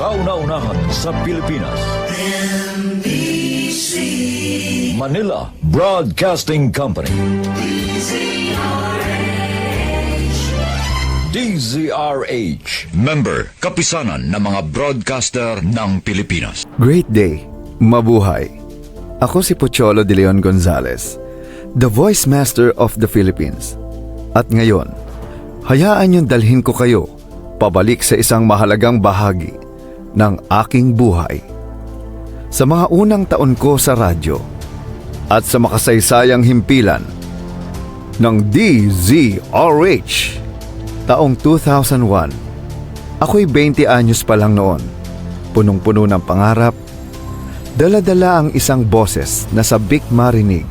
Kauna-unahan sa Pilipinas. Manila Broadcasting Company. DZRH. Member, kapisanan ng mga broadcaster ng Pilipinas. Great day, mabuhay. Ako si Pocholo de Leon Gonzalez, the voice master of the Philippines. At ngayon, hayaan niyong dalhin ko kayo pabalik sa isang mahalagang bahagi ng aking buhay. Sa mga unang taon ko sa radyo at sa makasaysayang himpilan ng DZRH taong 2001. Ako'y 20 anyos pa lang noon. Punong-puno ng pangarap. Dala-dala ang isang boses na sabik marinig.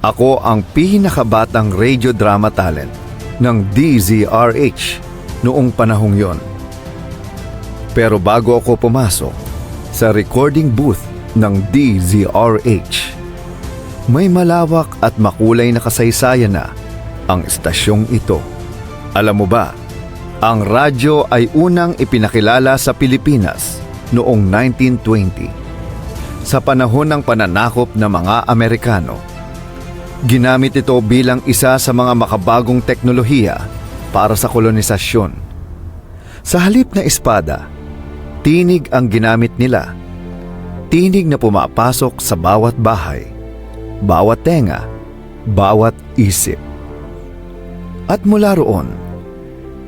Ako ang pinakabatang radio drama talent ng DZRH noong panahong yon. Pero bago ako pumasok sa recording booth ng DZRH, may malawak at makulay na kasaysayan na ang estasyong ito. Alam mo ba, ang radyo ay unang ipinakilala sa Pilipinas noong 1920 sa panahon ng pananakop ng mga Amerikano. Ginamit ito bilang isa sa mga makabagong teknolohiya para sa kolonisasyon. Sa halip na espada, tinig ang ginamit nila. Tinig na pumapasok sa bawat bahay, bawat tenga, bawat isip. At mula roon,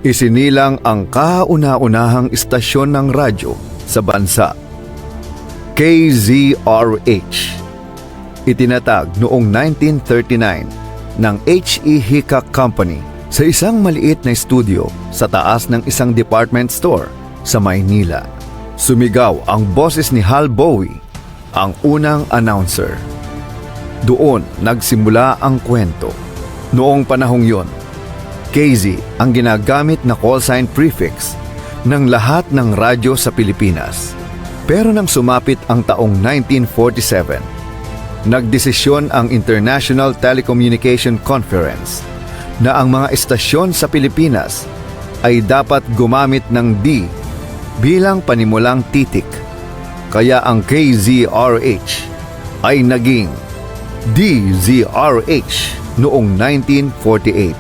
isinilang ang kauna-unahang istasyon ng radyo sa bansa. KZRH. Itinatag noong 1939 ng H.E. Hickok Company sa isang maliit na studio sa taas ng isang department store sa Maynila. Sumigaw ang boses ni Hal Bowie, ang unang announcer. Doon nagsimula ang kwento. Noong panahong yon, KZ ang ginagamit na call sign prefix ng lahat ng radyo sa Pilipinas. Pero nang sumapit ang taong 1947, nagdesisyon ang International Telecommunication Conference na ang mga estasyon sa Pilipinas ay dapat gumamit ng D bilang panimulang titik. Kaya ang KZRH ay naging DZRH noong 1948.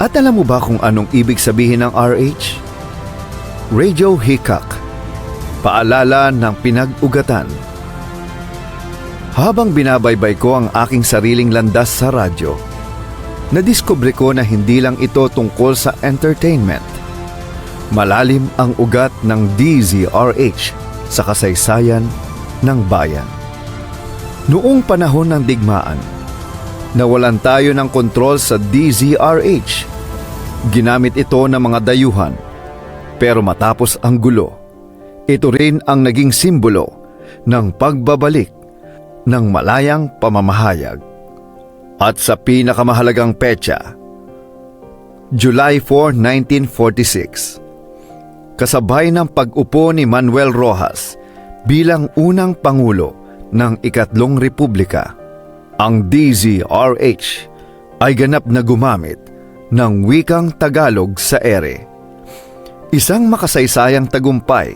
At alam mo ba kung anong ibig sabihin ng RH? Radio Hickok. Paalala ng pinag-ugatan. Habang binabaybay ko ang aking sariling landas sa radyo, nadiskubre ko na hindi lang ito tungkol sa entertainment. Malalim ang ugat ng DZRH sa kasaysayan ng bayan. Noong panahon ng digmaan, nawalan tayo ng kontrol sa DZRH. Ginamit ito ng mga dayuhan. Pero matapos ang gulo, ito rin ang naging simbolo ng pagbabalik ng malayang pamamahayag. At sa pinakamahalagang petsa, July 4, 1946, kasabay ng pag-upo ni Manuel Rojas bilang unang Pangulo ng Ikatlong Republika, ang DZRH ay ganap na gumamit ng wikang Tagalog sa ere. Isang makasaysayang tagumpay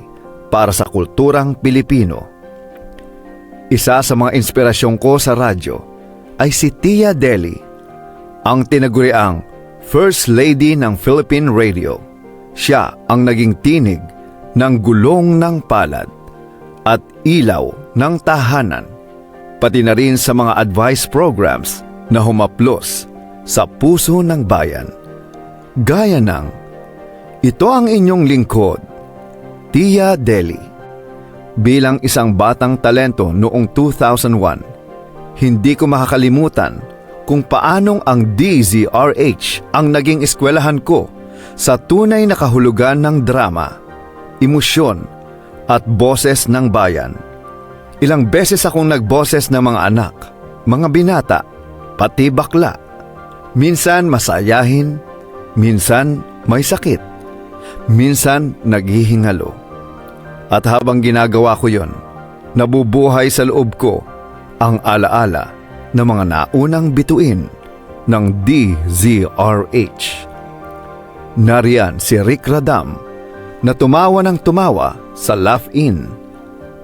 para sa kulturang Pilipino. Isa sa mga inspirasyon ko sa radyo ay si Tia Deli, ang tinaguriang First Lady ng Philippine Radio. Siya ang naging tinig ng gulong ng palad at ilaw ng tahanan, pati na rin sa mga advice programs na humaplos sa puso ng bayan. Gaya ng, ito ang inyong lingkod, Tia Deli. Bilang isang batang talento noong 2001, hindi ko makakalimutan kung paanong ang DZRH ang naging eskwelahan ko sa tunay na kahulugan ng drama, emosyon at boses ng bayan. Ilang beses akong nagboses ng mga anak, mga binata, pati bakla. Minsan masayahin, minsan may sakit, minsan naghihingalo. At habang ginagawa ko yon, nabubuhay sa loob ko ang alaala ng mga naunang bituin ng DZRH. Nariyan si Rick Radam na tumawa ng tumawa sa Laugh In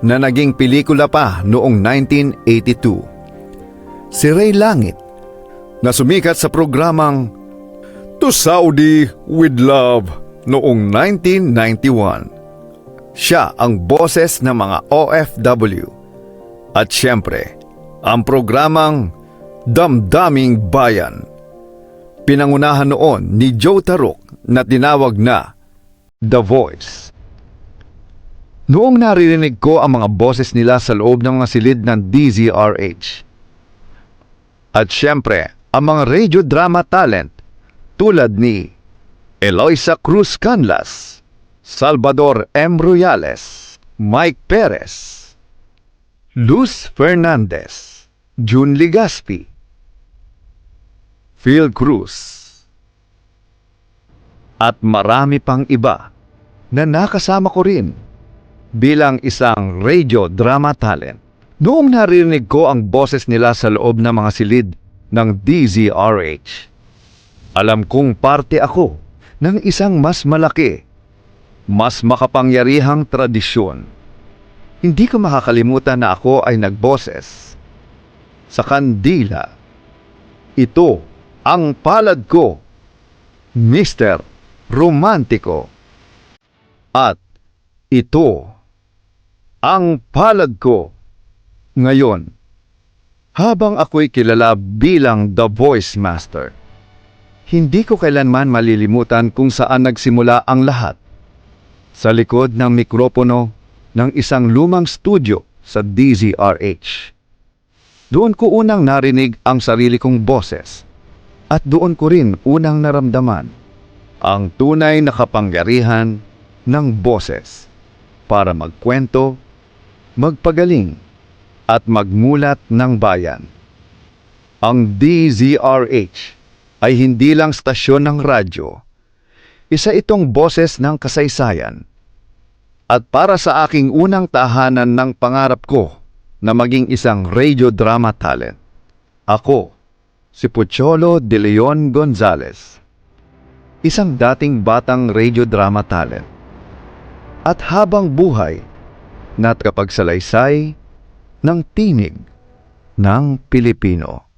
na naging pelikula pa noong 1982. Si Ray Langit na sumikat sa programang To Saudi with Love noong 1991. Siya ang boses ng mga OFW. At siyempre, ang programang Damdaming Bayan. Pinangunahan noon ni Joe Tarok na tinawag na The Voice. Noong naririnig ko ang mga boses nila sa loob ng mga silid ng DZRH. At siyempre, ang mga radio drama talent tulad ni Eloisa Cruz Canlas, Salvador M. Ruyales, Mike Perez, Luz Fernandez, June Ligaspi, Phil Cruz, at marami pang iba na nakasama ko rin bilang isang radio drama talent. Noong narinig ko ang boses nila sa loob ng mga silid ng DZRH, alam kong parte ako ng isang mas malaki, mas makapangyarihang tradisyon. Hindi ko makakalimutan na ako ay nagboses sa kandila. Ito ang palad ko, Mr. Romantiko. At ito ang palad ko ngayon. Habang ako'y kilala bilang The Voice Master, hindi ko kailanman malilimutan kung saan nagsimula ang lahat. Sa likod ng mikropono ng isang lumang studio sa DZRH. Doon ko unang narinig ang sarili kong boses at doon ko rin unang naramdaman ang tunay na kapangyarihan ng boses para magkwento, magpagaling at magmulat ng bayan. Ang DZRH ay hindi lang stasyon ng radyo. Isa itong boses ng kasaysayan. At para sa aking unang tahanan ng pangarap ko na maging isang radio drama talent, ako, si Pucholo de Leon Gonzales, isang dating batang radio drama talent. At habang buhay, nat kapagsalaysay ng tinig ng Pilipino.